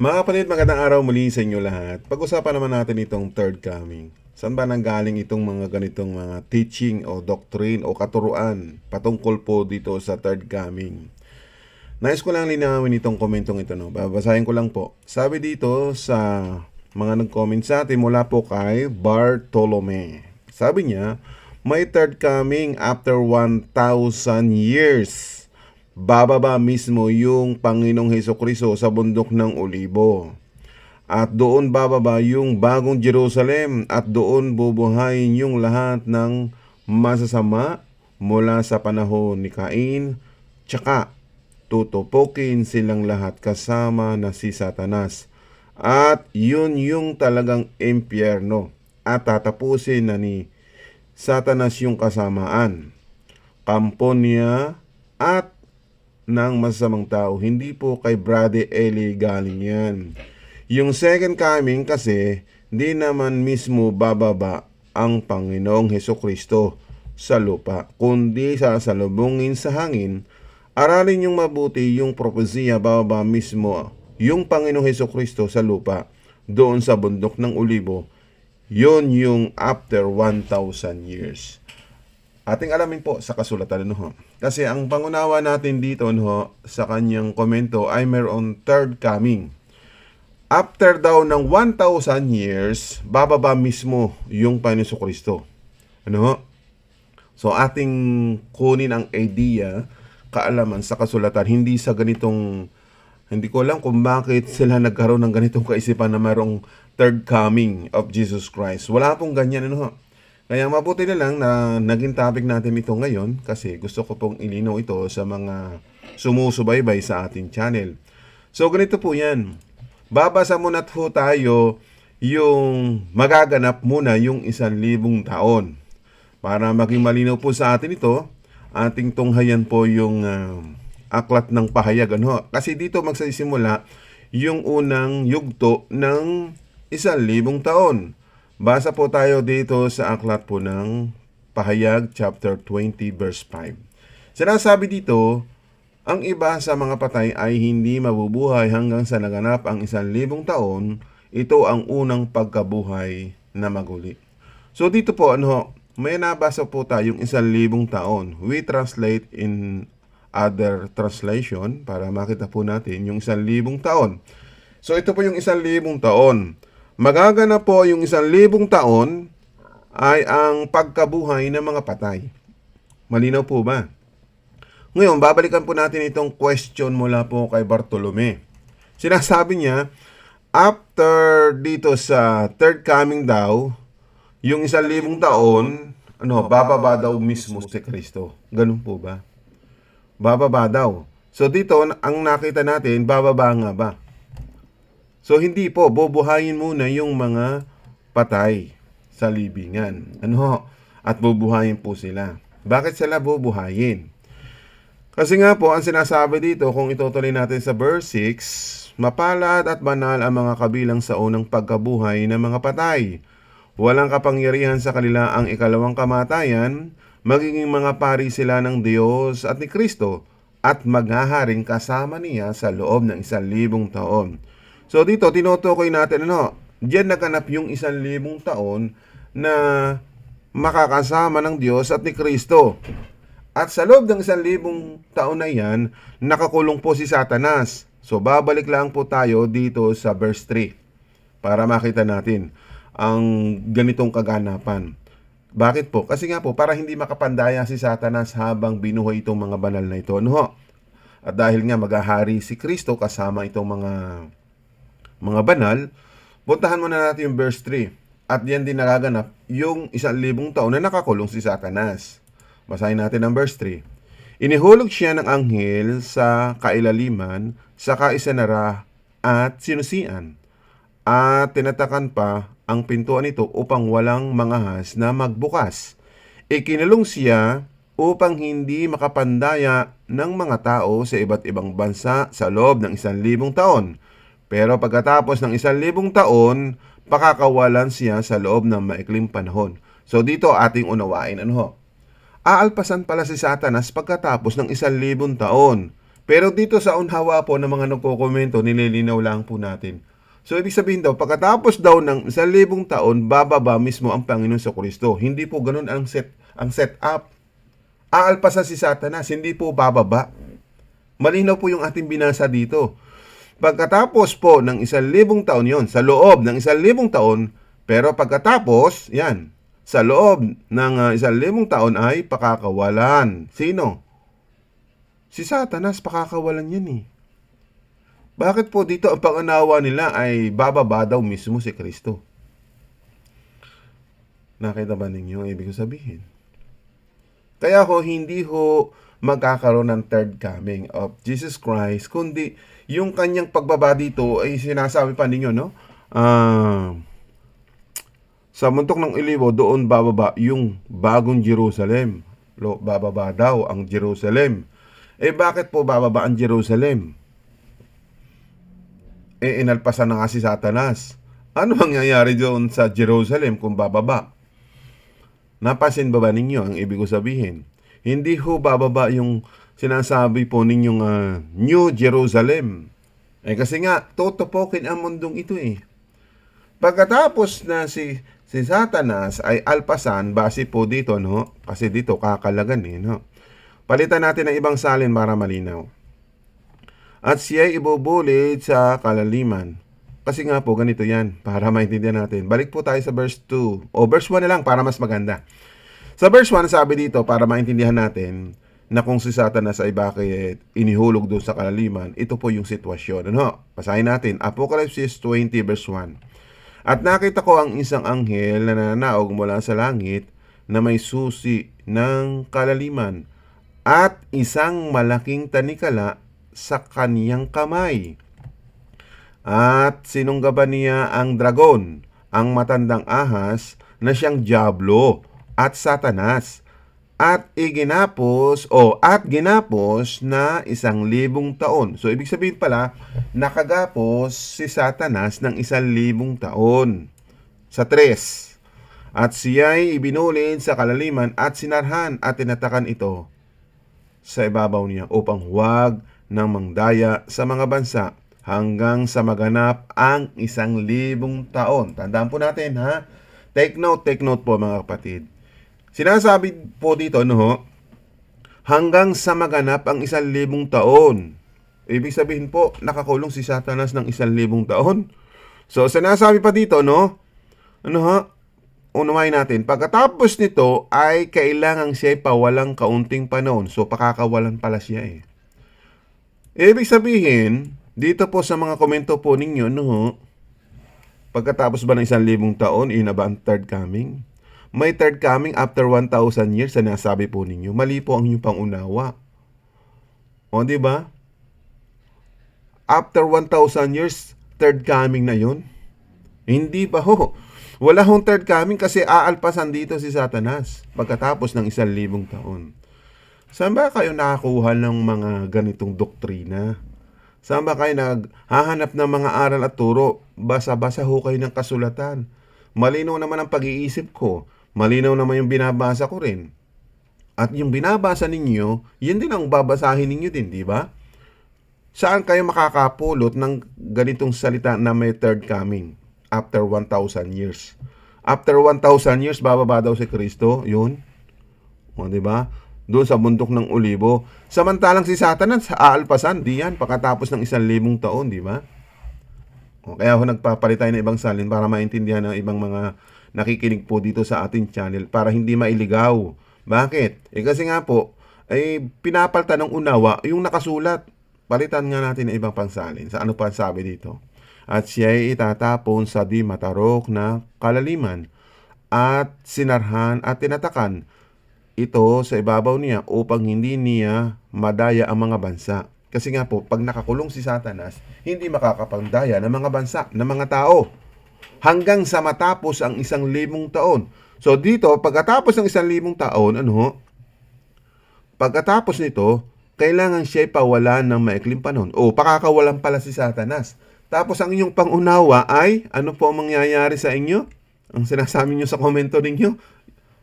Mga kapatid, magandang araw muli sa inyo lahat. Pag-usapan naman natin itong third coming. Saan ba nanggaling itong mga ganitong mga teaching o doctrine o katuruan patungkol po dito sa third coming? Nais ko lang linawin itong komentong ito. No? Babasahin ko lang po. Sabi dito sa mga nag-comment sa atin mula po kay Bartolome. Sabi niya, may third coming after 1,000 years bababa mismo yung Panginoong Heso Kristo sa bundok ng Olibo. At doon bababa yung bagong Jerusalem at doon bubuhayin yung lahat ng masasama mula sa panahon ni Cain. Tsaka tutupukin silang lahat kasama na si Satanas. At yun yung talagang impyerno. At tatapusin na ni Satanas yung kasamaan. Kampo at ng masamang tao. Hindi po kay Brother Eli galing yan. Yung second coming kasi, di naman mismo bababa ang Panginoong Heso Kristo sa lupa, kundi sasalubungin sa hangin. Aralin yung mabuti yung propesya bababa mismo yung Panginoong Heso Kristo sa lupa doon sa bundok ng Olibo. Yon yung after 1,000 years ating alamin po sa kasulatan no ho. Kasi ang pangunawa natin dito no sa kanyang komento ay mayroon third coming. After daw ng 1,000 years, bababa mismo yung Panginoon Kristo. Ano? So ating kunin ang idea, kaalaman sa kasulatan, hindi sa ganitong hindi ko alam kung bakit sila nagkaroon ng ganitong kaisipan na mayroong third coming of Jesus Christ. Wala pong ganyan ano. Kaya mabuti na lang na naging topic natin ito ngayon kasi gusto ko pong ilinaw ito sa mga sumusubaybay sa ating channel. So ganito po yan. Babasa muna po tayo yung magaganap muna yung isang libong taon. Para maging malinaw po sa atin ito, ating tunghayan po yung uh, aklat ng pahayag. Ano? Kasi dito magsisimula yung unang yugto ng isang libong taon. Basa po tayo dito sa aklat po ng Pahayag chapter 20 verse 5. Sinasabi dito, ang iba sa mga patay ay hindi mabubuhay hanggang sa naganap ang isang libong taon, ito ang unang pagkabuhay na maguli. So dito po, ano, may nabasa po tayong isang libong taon. We translate in other translation para makita po natin yung isang libong taon. So ito po yung isang libong taon. Magaganap po yung isang libong taon ay ang pagkabuhay ng mga patay. Malinaw po ba? Ngayon, babalikan po natin itong question mula po kay Bartolome. Sinasabi niya, after dito sa third coming daw, yung isang libong taon, ano, bababa daw mismo si Kristo. Ganun po ba? Bababa daw. So dito, ang nakita natin, bababa nga ba? So hindi po, bubuhayin muna yung mga patay sa libingan. Ano? At bubuhayin po sila. Bakit sila bubuhayin? Kasi nga po, ang sinasabi dito, kung itutuloy natin sa verse 6, mapalad at banal ang mga kabilang sa unang pagkabuhay ng mga patay. Walang kapangyarihan sa kanila ang ikalawang kamatayan, magiging mga pari sila ng Diyos at ni Kristo, at maghaharing kasama niya sa loob ng isang libong taon. So dito, tinutukoy natin ano, diyan naganap yung isang libong taon na makakasama ng Diyos at ni Kristo. At sa loob ng isang libong taon na yan, nakakulong po si Satanas. So babalik lang po tayo dito sa verse 3 para makita natin ang ganitong kaganapan. Bakit po? Kasi nga po, para hindi makapandaya si Satanas habang binuhay itong mga banal na ito. Ano? At dahil nga maghahari si Kristo kasama itong mga mga banal, puntahan muna natin yung verse 3. At yan din nagaganap yung isang libong taon na nakakulong si Satanas. Basahin natin ang verse 3. Inihulog siya ng anghel sa kailaliman, sa kaisanara at sinusian. At tinatakan pa ang pintuan nito upang walang mangahas na magbukas. Ikinulong siya upang hindi makapandaya ng mga tao sa iba't ibang bansa sa loob ng isang libong taon pero pagkatapos ng isang libong taon, pakakawalan siya sa loob ng maikling panahon. So dito ating unawain ano ho. Aalpasan pala si Satanas pagkatapos ng isang libong taon. Pero dito sa unhawa po ng mga nagko-komento, nililinaw lang po natin. So, ibig sabihin daw, pagkatapos daw ng isang libong taon, bababa mismo ang Panginoon sa Kristo. Hindi po ganun ang set ang setup. Aalpasan si Satanas, hindi po bababa. Malinaw po yung ating binasa dito. Pagkatapos po ng isang libong taon yon sa loob ng isang libong taon, pero pagkatapos, yan, sa loob ng uh, isang libong taon ay pakakawalan. Sino? Si Satanas, pakakawalan yan eh. Bakit po dito ang pangunawa nila ay bababa daw mismo si Kristo? Nakita ba ninyo ang ibig sabihin? Kaya ho, hindi ho magkakaroon ng third coming of Jesus Christ, kundi yung kanyang pagbaba dito ay sinasabi pa ninyo, no? Ah... sa muntok ng Ilibo, doon bababa yung bagong Jerusalem. Lo, bababa daw ang Jerusalem. Eh bakit po bababa ang Jerusalem? Eh inalpasan na nga si Satanas. Ano mangyayari doon sa Jerusalem kung bababa? Napasin ba ba ninyo ang ibig ko sabihin? Hindi ho bababa yung sinasabi po ninyong uh, New Jerusalem. Eh kasi nga, totopokin ang mundong ito eh. Pagkatapos na si si Satanas ay alpasan base po dito no? Kasi dito kakalagan eh no? Palitan natin ng ibang salin para malinaw. At siya ibubulit sa kalaliman. Kasi nga po ganito yan para maintindihan natin. Balik po tayo sa verse 2 o verse 1 na lang para mas maganda. Sa verse 1 sabi dito para maintindihan natin na kung si Satanas ay bakit inihulog doon sa kalaliman ito po yung sitwasyon. Ano? Basahin natin Apocalypse 20 verse 1 at nakita ko ang isang anghel na nananaog mula sa langit na may susi ng kalaliman at isang malaking tanikala sa kaniyang kamay. At sinunggaban niya ang dragon, ang matandang ahas na siyang Diablo at Satanas at iginapos o at ginapos na isang libong taon. So, ibig sabihin pala, nakagapos si Satanas ng isang libong taon. Sa tres. At siya'y ibinulid sa kalaliman at sinarhan at tinatakan ito sa ibabaw niya upang huwag nang mangdaya sa mga bansa hanggang sa maganap ang isang libong taon. Tandaan po natin ha. Take note, take note po mga kapatid Sinasabi po dito, no, hanggang sa maganap ang isang libong taon. Ibig sabihin po, nakakulong si Satanas ng isang libong taon. So, sinasabi pa dito, no, ano ha, unawain natin, pagkatapos nito ay kailangan siya pawalang kaunting panahon. So, pakakawalan pala siya eh. Ibig sabihin, dito po sa mga komento po ninyo, no, pagkatapos ba ng isang libong taon, inaba ang third coming? May third coming after 1,000 years na nasabi po ninyo. Mali po ang inyong pangunawa. O, di ba? After 1,000 years, third coming na yun? Hindi pa ho. Wala hong third coming kasi aalpasan dito si Satanas pagkatapos ng isang libong taon. Saan ba kayo nakakuha ng mga ganitong doktrina? Saan ba kayo naghahanap ng mga aral at turo? Basa-basa ho kayo ng kasulatan. Malinaw naman ang pag-iisip ko Malinaw naman yung binabasa ko rin. At yung binabasa ninyo, yun din ang babasahin ninyo din, di ba? Saan kayo makakapulot ng ganitong salita na may third coming after 1,000 years? After 1,000 years, bababa daw si Kristo, yun. O, di ba? Doon sa bundok ng Olibo. Samantalang si Satanas, aalpasan, di yan, pagkatapos ng isang libong taon, di ba? O, kaya ako nagpapalit tayo ng ibang salin para maintindihan ng ibang mga nakikinig po dito sa ating channel para hindi mailigaw. Bakit? Eh kasi nga po, ay pinapalta ng unawa yung nakasulat. Palitan nga natin ng ibang pansalin. Sa ano pa sabi dito? At siya ay itatapon sa di matarok na kalaliman at sinarhan at tinatakan ito sa ibabaw niya upang hindi niya madaya ang mga bansa. Kasi nga po, pag nakakulong si Satanas, hindi makakapandaya ng mga bansa, ng mga tao hanggang sa matapos ang isang limong taon. So dito, pagkatapos ng isang limong taon, ano? Pagkatapos nito, kailangan siya pawalan ng maikling panahon. O, pakakawalan pala si Satanas. Tapos ang inyong pangunawa ay, ano po ang mangyayari sa inyo? Ang sinasabi nyo sa komento ninyo?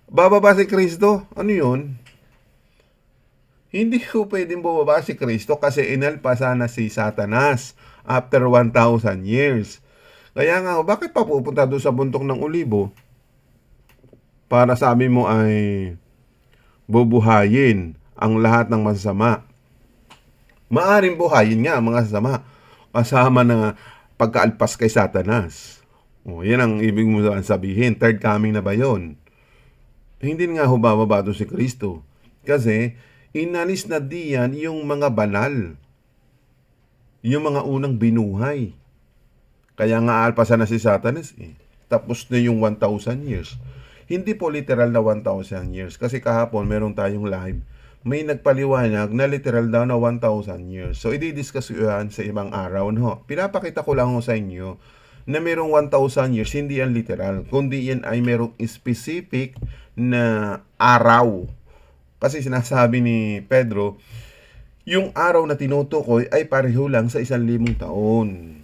Bababa si Kristo. Ano yun? Hindi ko pwedeng bumaba si Kristo kasi inalpasa na si Satanas after 1,000 years. Kaya nga, bakit pa pupunta doon sa bundok ng olibo? Para sabi mo ay bubuhayin ang lahat ng masasama. Maaring buhayin nga ang mga sasama kasama na pagkaalpas kay Satanas. O, yan ang ibig mo sabihin. Third coming na ba yon? Hindi nga ho bababa si Kristo. Kasi inalis na diyan yung mga banal. Yung mga unang binuhay. Kaya nga alpasan na si Satanas eh. Tapos na yung 1,000 years. Hindi po literal na 1,000 years. Kasi kahapon meron tayong live. May nagpaliwanag na literal daw na 1,000 years. So, i-discuss ko yan sa ibang araw. No? Pinapakita ko lang ho sa inyo na merong 1,000 years, hindi yan literal. Kundi yan ay merong specific na araw. Kasi sinasabi ni Pedro, yung araw na tinutukoy ay pareho lang sa isang limong taon.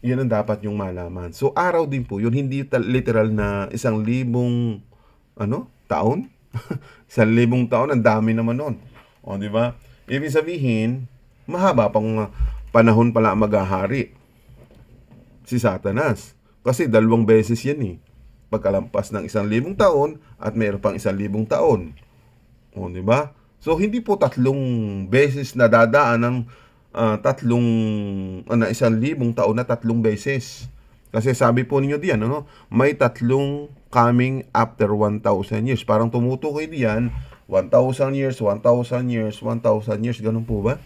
Yan ang dapat yung malaman. So, araw din po yun. Hindi literal na isang libong ano, taon. isang libong taon, ang dami naman nun. O, di ba? Ibig sabihin, mahaba pang panahon pala maghahari si Satanas. Kasi dalawang beses yan eh. Pagkalampas ng isang libong taon at mayroon pang isang libong taon. O, di ba? So, hindi po tatlong beses na dadaan ng ah, tatlong, ano, isang libong taon na tatlong beses. Kasi sabi po ninyo diyan, ano, may tatlong coming after 1,000 years. Parang tumutukoy diyan, 1,000 years, 1,000 years, 1,000 years, ganun po ba?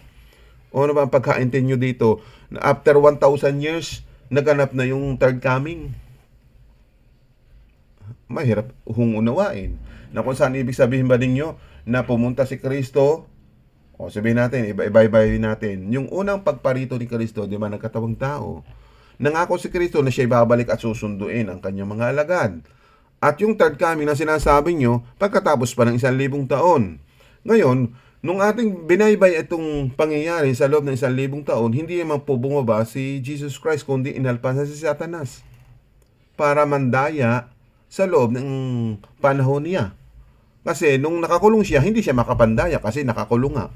O ano ba ang pagkaintend nyo dito? Na after 1,000 years, naganap na yung third coming. Mahirap hong unawain. Na kung saan ibig sabihin ba ninyo na pumunta si Kristo, o sabihin natin, iba-ibay natin, yung unang pagparito ni Kristo, di ba, nagkatawang tao. Nangako si Kristo na siya babalik at susunduin ang kanyang mga alagad. At yung third coming na sinasabi nyo, pagkatapos pa ng isang libong taon. Ngayon, nung ating binaybay itong pangyayari sa loob ng isang libong taon, hindi naman po bumaba si Jesus Christ, kundi inalpasan si Satanas para mandaya sa loob ng panahon niya. Kasi nung nakakulong siya, hindi siya makapandaya kasi nakakulong nga.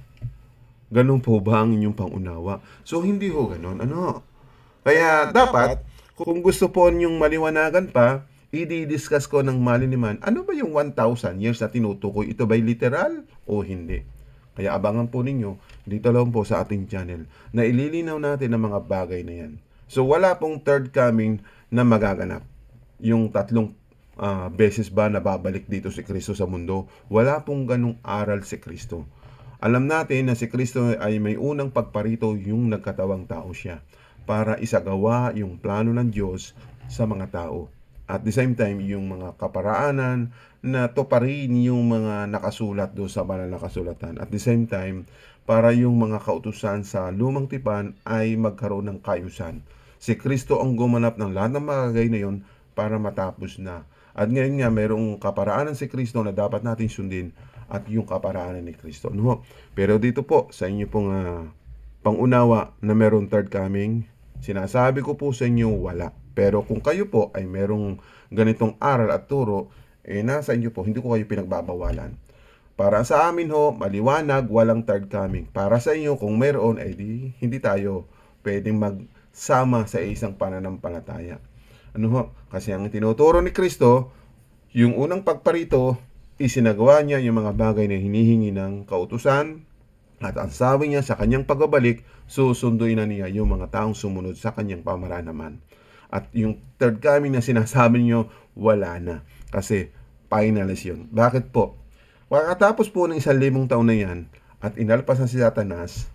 Ganun po ba ang inyong pangunawa? So, hindi ho ganun. Ano? Kaya dapat, kung gusto po ninyong maliwanagan pa, i-discuss ko ng maliniman, ano ba yung 1,000 years na tinutukoy? Ito ba'y literal o hindi? Kaya abangan po ninyo dito lang po sa ating channel na ililinaw natin ang mga bagay na yan. So wala pong third coming na magaganap. Yung tatlong ah, beses ba na babalik dito si Kristo sa mundo? Wala pong ganong aral si Kristo. Alam natin na si Kristo ay may unang pagparito yung nagkatawang tao siya para isagawa yung plano ng Diyos sa mga tao. At the same time, yung mga kaparaanan na tuparin yung mga nakasulat do sa banal na kasulatan. At the same time, para yung mga kautusan sa lumang tipan ay magkaroon ng kayusan. Si Kristo ang gumanap ng lahat ng magagay na yon para matapos na. At ngayon nga, mayroong kaparaanan si Kristo na dapat natin sundin at yung kaparaanan ni Kristo. Ano? ho? Pero dito po, sa inyo pong ah, pangunawa na meron third coming, sinasabi ko po sa inyo, wala. Pero kung kayo po ay merong ganitong aral at turo, eh nasa inyo po, hindi ko kayo pinagbabawalan. Para sa amin ho, maliwanag, walang third coming. Para sa inyo, kung meron, ay di, hindi tayo pwedeng magsama sa isang pananampalataya. Ano ho? Kasi ang tinuturo ni Kristo, yung unang pagparito, isinagawa niya yung mga bagay na hinihingi ng kautusan, at ang sabi niya sa kanyang pagbabalik, susunduin na niya yung mga taong sumunod sa kanyang pamaraan naman. At yung third coming na sinasabi niyo, wala na. Kasi finalist yun. Bakit po? Pagkatapos po ng isang limong taon na yan, at inalpasan si Satanas,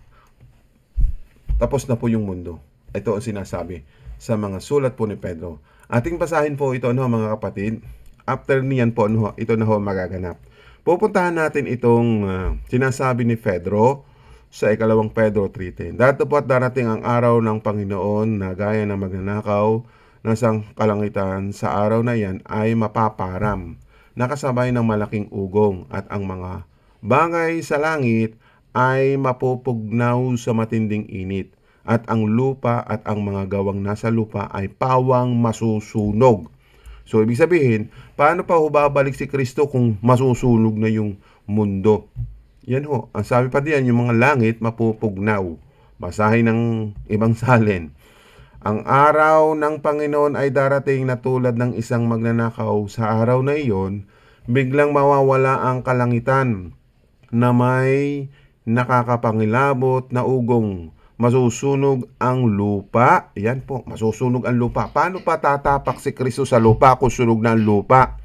tapos na po yung mundo. Ito ang sinasabi sa mga sulat po ni Pedro. Ating basahin po ito, no, mga kapatid. After niyan po, no, ito na ho magaganap. Pupuntahan natin itong ah, sinasabi ni Pedro sa ikalawang Pedro 3.10. Dato po at darating ang araw ng Panginoon na gaya ng magnanakaw ng isang kalangitan sa araw na yan ay mapaparam, nakasabay ng malaking ugong at ang mga bagay sa langit ay mapupugnaw sa matinding init at ang lupa at ang mga gawang nasa lupa ay pawang masusunog. So, ibig sabihin, paano pa ho babalik si Kristo kung masusunog na yung mundo? Yan ho. Ang sabi pa diyan, yung mga langit mapupugnaw. Basahin ng ibang salin. Ang araw ng Panginoon ay darating na tulad ng isang magnanakaw. Sa araw na iyon, biglang mawawala ang kalangitan na may nakakapangilabot na ugong. Masusunog ang lupa. Yan po, masusunog ang lupa. Paano pa tatapak si Kristo sa lupa kung sunog na ang lupa?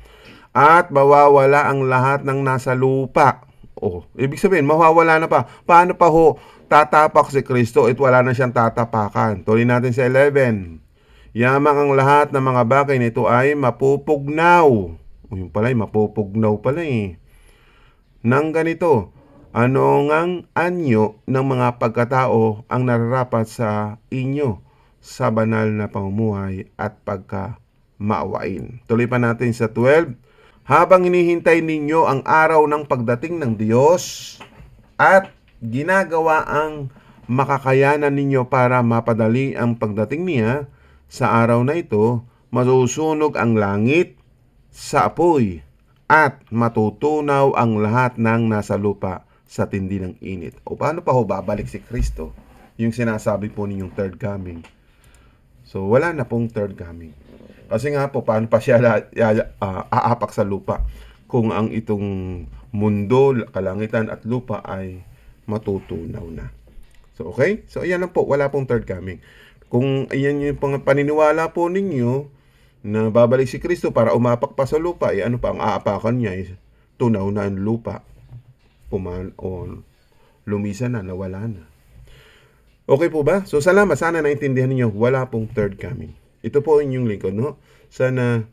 At mawawala ang lahat ng nasa lupa. Oh, ibig sabihin, mawawala na pa. Paano pa ho tatapak si Kristo at wala na siyang tatapakan? Tuloy natin sa 11. Yamang ang lahat ng mga bagay nito ay mapupugnaw. O yun pala, mapupugnaw pala eh. Nang ganito, ano ngang anyo ng mga pagkatao ang nararapat sa inyo sa banal na pamumuhay at pagka maawain. Tuloy pa natin sa 12. Habang hinihintay ninyo ang araw ng pagdating ng Diyos at ginagawa ang makakayanan ninyo para mapadali ang pagdating niya, sa araw na ito, masusunog ang langit sa apoy at matutunaw ang lahat ng nasa lupa sa tindi ng init. O paano pa ho babalik si Kristo? Yung sinasabi po ninyong third coming. So wala na pong third coming. Kasi nga po, paano pa siya ah, aapak sa lupa kung ang itong mundo, kalangitan at lupa ay matutunaw na. So, okay? So, ayan lang po. Wala pong third coming. Kung ayan yung paniniwala po ninyo na babalik si Kristo para umapak pa sa lupa, eh ano pa ang aapakan niya? Eh, tunaw na ang lupa. Puman, o lumisa na, nawala na. Okay po ba? So salamat. Sana naintindihan niyo wala pong third coming. Ito po inyong lingkod, no? Sana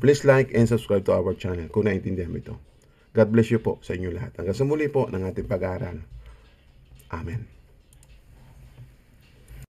please like and subscribe to our channel kung naintindihan mo ito. God bless you po sa inyo lahat. Hanggang sa muli po ng ating pag-aaral. Amen.